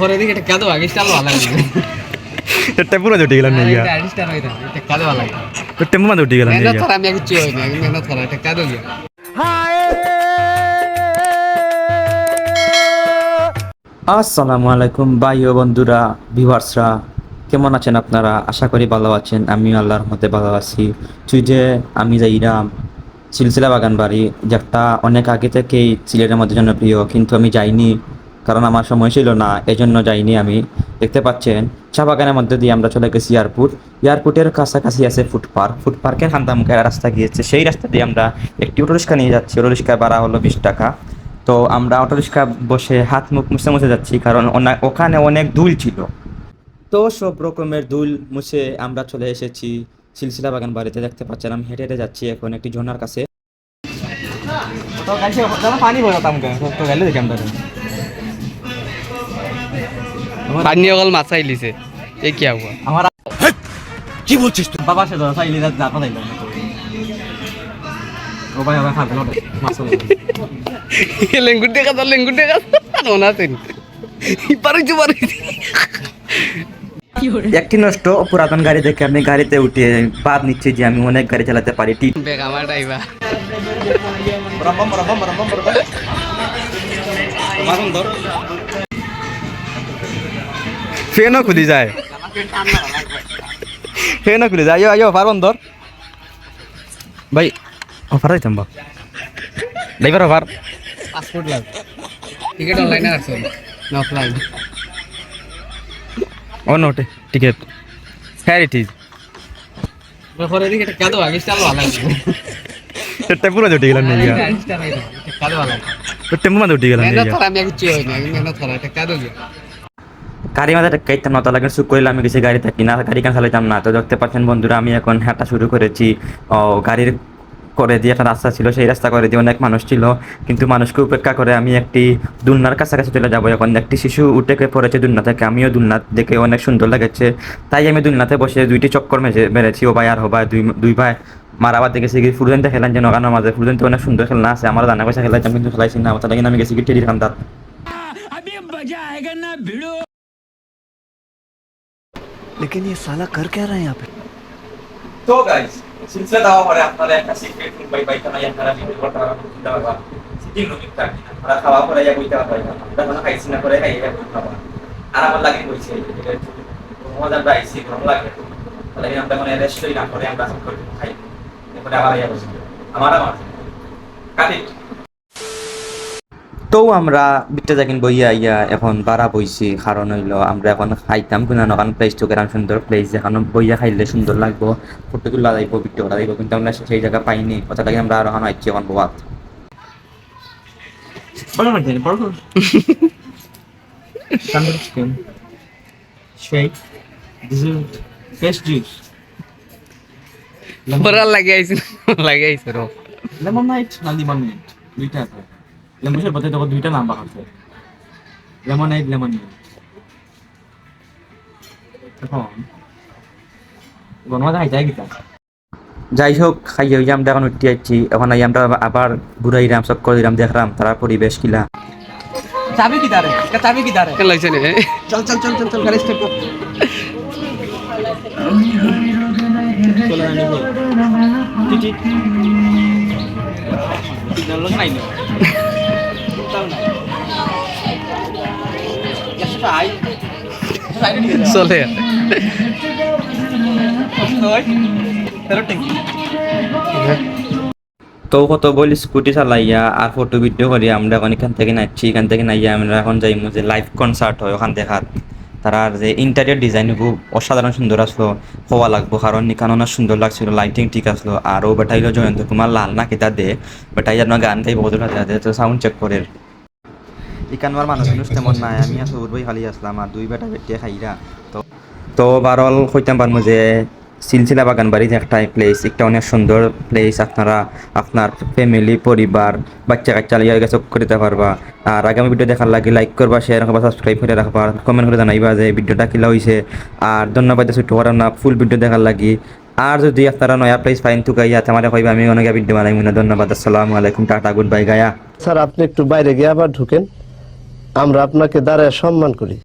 পরে দিকে এটা কাদো আগে স্টাইল ভালো লাগে মাঝে উঠে গেলাম নিয়ে এটা স্টাইল হই না এটা কাদো ভালো লাগে টেম্পু মাঝে উঠে গেলাম মেহনত নিয়ে করা আমি আগে চুই হই না মেহনত করা এটা কাদো গিয়া আসসালামু আলাইকুম ভাই ও বন্ধুরা ভিউয়ার্সরা কেমন আছেন আপনারা? আশা করি ভালো আছেন আমিও আল্লাহর মধ্যে ভালো আছি। তুই যে আমি যাইরাম সিলসিলা বাগান বাড়ি যেটা অনেক আগে থেকেই সিলেটের মধ্যে জনপ্রিয় কিন্তু আমি যাইনি। কারণ আমার সময় ছিল না, এজন্য যাইনি আমি। দেখতে পাচ্ছেন চা বাগানের মধ্যে দিয়ে আমরা চলে গেছি এয়ারপোর্ট। এয়ারপোর্টের কাছাকাছি আছে ফুড ফুটপার্কের হান্দামুখে রাস্তা গিয়েছে। সেই রাস্তা দিয়ে আমরা একটি অটো রিক্সা নিয়ে যাচ্ছি। অটো রিক্সার ভাড়া হলো বিশ টাকা। তো আমরা অটো রিক্সা বসে হাত মুখ মুছে মুছে যাচ্ছি, কারণ ওখানে অনেক দুল ছিল। তো সব রকমের দুল মুছে আমরা চলে এসেছি সিলসিলা বাগান বাড়িতে। দেখতে পাচ্ছেন, আমি হেঁটে হেঁটে যাচ্ছি এখন একটি ঝর্ণার কাছে। পানি গেলে আমরা পানি অকল মাছ আইলিছে এই কি আবু আমার কি বলছিস তুই? বাবা সে ধরা চাইলি রাত জাপা দিলাম ও ভাই আবার খাবে লটে মাছ লেঙ্গুর দেখা তো লেঙ্গুর দেখা মনে আছে পারিছি পারিছি একটি নষ্ট পুরাতন গাড়ি দেখে আমি গাড়িতে উঠে বাদ নিচ্ছি যে আমি অনেক গাড়ি চালাতে পারি। টি আমার ড্রাইভার ফেনও খুলি যায়। ফেনও খুলি যায়। আয়ো আয়ো পারবন ধর। ভাই অফার দিতাম বা ড্রাইভার অফার। পাসপোর্ট লাগ টিকিট অনলাইনে আছে। না অফলাইন ও নোটে টিকিট। হ্যাঁ ইট ইজ দিকে কাদো আগে টেম্পু মাঝে উঠে না কাদো টেম্পু মাঝে আমি হই না এটা কাদো গিয়া। গাড়ি মাঝে খাইতাম না তাহলে সুখ করলে আমি গেছি গাড়ি থাকি না, গাড়ি কেন চালাইতাম না। তো দেখতে পাচ্ছেন বন্ধুরা, আমি এখন হাঁটা শুরু করেছি। ও, গাড়ির করে দিয়ে একটা রাস্তা ছিল, সেই রাস্তা করে দিয়ে অনেক মানুষ ছিল। কিন্তু মানুষকে উপেক্ষা করে আমি একটি দুলনার কাছাকাছি চলে যাব। এখন একটি শিশু উঠে পড়েছে দুলনা থেকে, আমিও দুলনা দেখে অনেক সুন্দর লেগেছে। তাই আমি দুলনাতে বসে দুইটি চক্কর মেঝে মেরেছি, ও ভাই আর হো দুই দুই ভাই। মারাবার দেখেছি কি ফুলজনতে খেলেন যে নগানোর মাঝে। ফুলজনতে অনেক সুন্দর খেলনা আছে, আমার জানা পয়সা খেলাইতাম কিন্তু খেলাইছি না তাহলে আমি গেছি কি টেরির খান্দার लेकिन ये साला कर क्या रहा है यहाँ पे তো গাইস সিলসিলা দেওয়া পরে আপনারা একটা সিক্রেট রুম বাই বাই কানা ইয়ান্তারা ভিডিও করতে দিতে পারবা সিটিং রুম একটা আমরা খাওয়া পরে ইয়া বইতে পারবা আমরা কোনো খাইছি না করে খাই ইয়া করতে পারবা আর আমার লাগে বইছে মজার বাইছি ভালো লাগে তাহলে আমরা মানে রেস্ট লই না করে আমরা সব করে খাই এরপরে আবার ইয়া বসি আমার আমার কাটি তো আমরা বিটটা যাকিন বইয়া ইয়া এখন বাড়া বইছি কারণ হইল আমরা এখন খাইতাম কিনা নকান প্লেস তো কেরাম সুন্দর প্লেস এখন বইয়া খাইলে সুন্দর লাগবো ফটো তুলা যাইব ভিডিও করা যাইব কিন্তু আমরা সেই জায়গা পাইনি কথা লাগে আমরা আরও এখন আইছি এখন বড় tandoori chicken shake dessert fresh juice পরার লাগে আইছে লাগে আইছে রো। লেমন নাইট না লেমন নাইট দুইটা আছে। লেমন শরবতে তো দুইটা নাম বানাচ্ছে লেমন নাইট লেমন এখন বনমা যাই যাই গিতা। যাই হোক খাইয়ে হইয়া এখন উঠতে যাচ্ছি। এখন আই আমরা আবার ঘুরাইরাম চক্কর দিলাম দেখলাম তারা পরিবেশ কিলা। চাবি কি দারে চাবি কি দারে কেন লাগছে নে। চল চল চল চল চল গাড়ি স্টার্ট কর। চলে আনি। চলে। তো কত বলি স্কুটি চালাইয়া আর ফটো ভিডিও করি আমরা এখন এখান থেকে নাচছি এখান থেকে নাইয়া আমরা এখন যাই যে লাইভ কনসার্ট হয় ওখান দেখার তারার যে ইন্টারিয়ার ডিজাইন খুব অসাধারণ সুন্দর আসলো হওয়া লাগবো কারণ নিকান অনেক সুন্দর লাগছিল লাইটিং ঠিক আসলো আর ও বেটাইল জয়ন্ত কুমার লাল না কিতা দে বেটাই যেন গান গাই বহুত হাতে তো সাউন্ড চেক করে ইকানবার মানুষ মানুষ তেমন নাই, আমি আসলে উঠবই খালি আসলাম আর দুই বেটা বেটিয়ে খাইরা তো তো বারল কইতাম পারব যে সিলসিলা বাগান বাড়িতে একটা প্লেস একটা অনেক সুন্দর প্লেস আপনারা, আপনার ফ্যামিলি পরিবার, বাচ্চা কাচ্চা লিয়ে গেছে করতে পারবা। আর আগামী ভিডিও দেখার লাগে লাইক করবা শেয়ার করবা সাবস্ক্রাইব করে রাখবা কমেন্ট করে জানাইবা যে ভিডিওটা কিলা হয়েছে আর ধন্যবাদ ছোট্ট করার না ফুল ভিডিও দেখার লাগি। আর যদি আপনারা নয়া প্লেস পাইন তো গাইয়া আমার কইবা, আমি অনেক ভিডিও বানাই মনে ধন্যবাদ, আসসালামু আলাইকুম, টাটা গুড বাই গায়া। স্যার, আপনি একটু বাইরে গিয়ে আবার ঢুকেন। আমরা আপনাকে দাঁড়ায় সম্মান করি।